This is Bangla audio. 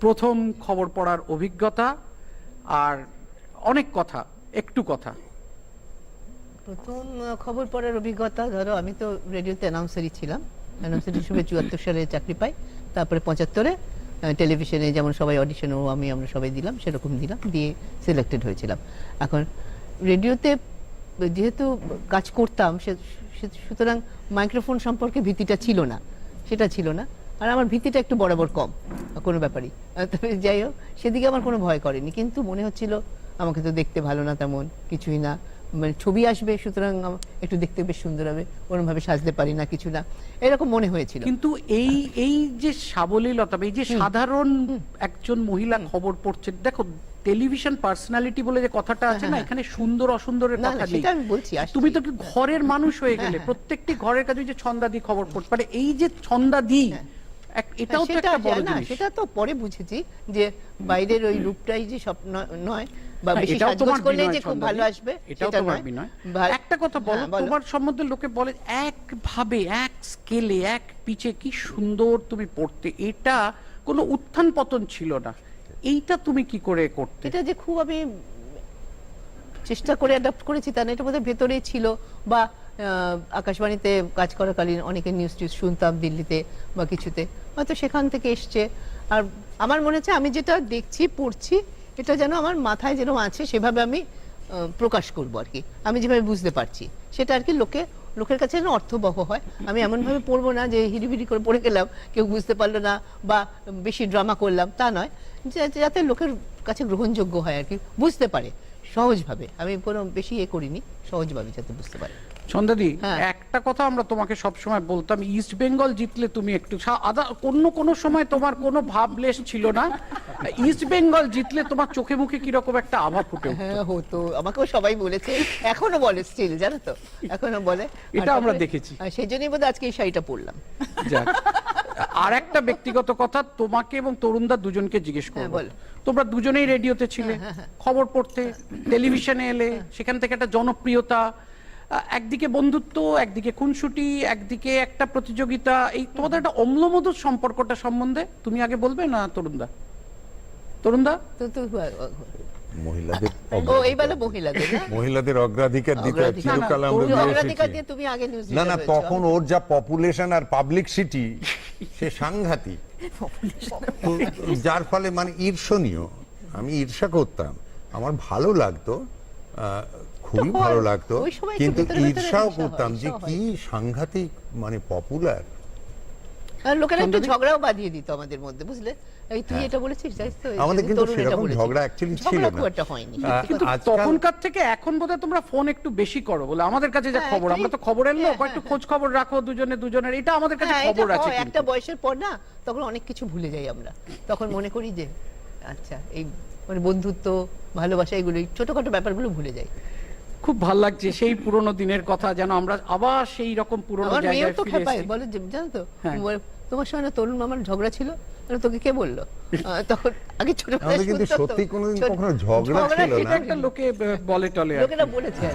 প্রথম খবর পড়ার অভিজ্ঞতা আর অনেক কথা, একটু কথা। প্রথম খবর পড়ার অভিজ্ঞতা, ধরো, আমি তো রেডিওতে অ্যানাউন্সারই ছিলাম। অ্যানাউন্সার হিসেবে চুয়াত্তর সালে চাকরি পাই, তারপরে পঁচাত্তরে টেলিভিশনে যেমন সবাই অডিশনও আমি, আমরা সবাই দিলাম, সেরকম দিলাম, দিয়ে সিলেক্টেড হয়েছিলাম। এখন রেডিওতে যেহেতু কাজ করতাম, সে- সুতরাং মাইক্রোফোন সম্পর্কে ভীতিটা ছিল না, সেটা ছিল না। আর আমার ভীতিটা একটু বরাবর কম কোনো ব্যাপারই। তবে যাই হোক সেদিকে আমার কোনো ভয় করেনি কিন্তু মনে হচ্ছিল আমাকে তো দেখতে ভালো না তেমন কিছুই না। মানে ছবি আসবে সুতরাং একটু দেখতে বেশ সুন্দর হবে ওরমভাবে সাজতে পারি না কিছু না। এরকম মনে হয়েছিল। কিন্তু এই এই যে সাবলীলতা এই যে সাধারণ একজন মহিলা খবর পড়ছে দেখো টেলিভিশন পার্সোনালিটি বলে যে কথাটা আছে না এখানে সুন্দর অসুন্দরের হ্যাঁ, কথা নেই। সেটা আমি বলছি, আসছি। তুমি তো কি ঘরের মানুষ হয়ে গেলে প্রত্যেকটি ঘরের কাছে যে ছন্দাদি খবর পড়তে পারে এই যে ছন্দাদি এটাও তো একটা বড় জিনিস। সেটা তো পরে বুঝেছি যে বাইরের ওই রূপটাই যে সব ন- নয় বা হ্যাঁ, বেশি সাজগোজ করলে যে খুব ভালো আসবে এটাও তোমার বিনয়। একটা কথা বলো হ্যাঁ, তোমার সম্বন্ধে লোকে বলে একভাবে এক স্কেলে এক পিচে কি সুন্দর তুমি পড়তে? এটা কোনো উত্থান পতন ছিল না। এইটা তুমি কি করে করতে? এটা যে খুব আমি চেষ্টা করে অ্যাডাপ্ট করেছি তা না এটা বোধহয় ভেতরেই ছিল বা আকাশবাণীতে কাজ করাকালীন অনেকে নিউজ টিউজ শুনতাম দিল্লিতে বা কিছুতে। হয়তো সেখান থেকে এসছে। আর আমার মনে হচ্ছে আমি যেটা দেখছি, পড়ছি, এটা যেন আমার মাথায় যেরকম আছে, সেভাবে আমি প্রকাশ করব আর কি। আমি যেভাবে বুঝতে পারছি, সেটা আর কি লোকে, লোকের কাছে যেন অর্থবহ হয়। আমি এমনভাবে পড়ব না যে হিরিবিরি করে পড়ে গেলাম, কেউ বুঝতে পারল না বা বেশি ড্রামা করলাম, তা নয়। যাতে লোকের কাছে গ্রহণযোগ্য হয় আর কি, বুঝতে পারে সহজভাবে। আমি কোনো বেশি এ করিনি, সহজভাবে যাতে বুঝতে পারে। সন্ধ্যাদি হ্যাঁ। একটা কথা আমরা তোমাকে সব সময় বলতাম ইস্ট বেঙ্গল জিতলে তুমি একটু আদা অন্য কোনো সময় তোমার কোনো ভাবলেশ ছিল না ইস্ট বেঙ্গল জিতলে তোমার চোখে মুখে কীরকম একটা আভা ফুটে হ্যাঁ হতো আমাকেও সবাই বলেছে এখনও বলে স্টিল জানো তো এখনও বলে এটা আমরা দেখেছি। সেই জন্যই বোধহয় আজকে এই শাড়িটা পরলাম যাক। আর একটা ব্যক্তিগত কথা তোমাকে এবং তরুণদা দুজনকে জিজ্ঞেস হ্যাঁ, করব বলো। তোমরা দুজনেই রেডিওতে ছিলে খবর পড়তে টেলিভিশনে এলে সেখান থেকে একটা জনপ্রিয়তা একদিকে বন্ধুত্ব একদিকে খুনসুটি একদিকে একটা প্রতিযোগিতা। এই তোমাদের একটা অম্লমধুর সম্পর্কটা সম্বন্ধে তুমি আগে বলবে না তরুণদা? তরুণদা? মহিলাদের ও অগ্রাধিকার। মহিলাদের না মহিলাদের অগ্রাধিকার দিতে চিরকাল আমরা অগ্রাধিকার দিয়ে তুমি আগে নিউজ না না তখন ওর যা পপুলেশন আর পাবলিক সিটি সে সাংঘাতিক। যার ফলে মানে ঈর্ষণীয়। আমি ঈর্ষা করতাম। আমার ভালো লাগতো। আহ, খুবই ভালো লাগতো। কিন্তু ঈর্ষাও করতাম যে কি সাংঘাতিক মানে পপুলার আর লোকেরা একটু ঝগড়াও বাঁধিয়ে দিত আমাদের মধ্যে বুঝলে? এই তুই এটা বলেছিস জানিস তো? হ্যাঁ। আমাদের কিন্তু সেরকম ঝগড়া actually ছিল না। একটা হয়নি কিন্তু তখনকার থেকে এখন বোধহয় তোমরা ফোন একটু বেশি করো বলে। আমাদের কাছে যা হ্যাঁ, খবর আমরা তো খবরের লোক হ্যাঁ, একটু হ্যাঁ। খোঁজ খবর রাখো দুজনে দুজনের। এটা আমাদের কাছে হ্যাঁ, খবর আছে একটা বয়সের পর না তখন অনেক কিছু ভুলে যাই আমরা। তখন মনে করি যে আচ্ছা এই মানে বন্ধুত্ব ভালোবাসা এগুলো ছোটখাটো ব্যাপারগুলো ভুলে যাই। খুব ভালো লাগছে সেই পুরনো দিনের কথা যেন আমরা আবার সেই রকম পুরনো জায়গায় ফিরে এসেছি। বলে যে, জানো তো হ্যাঁ। বলে, তোমার সঙ্গে তরুণ মামার ঝগড়া ছিল তোকে কে বলল তখন আগে ছোট কিন্তু সত্যি কোনোদিন ছোট- কখনো ঝগড়া ছিল এটা না একটা লোকে বলে টলে লোকেরা বলেছে।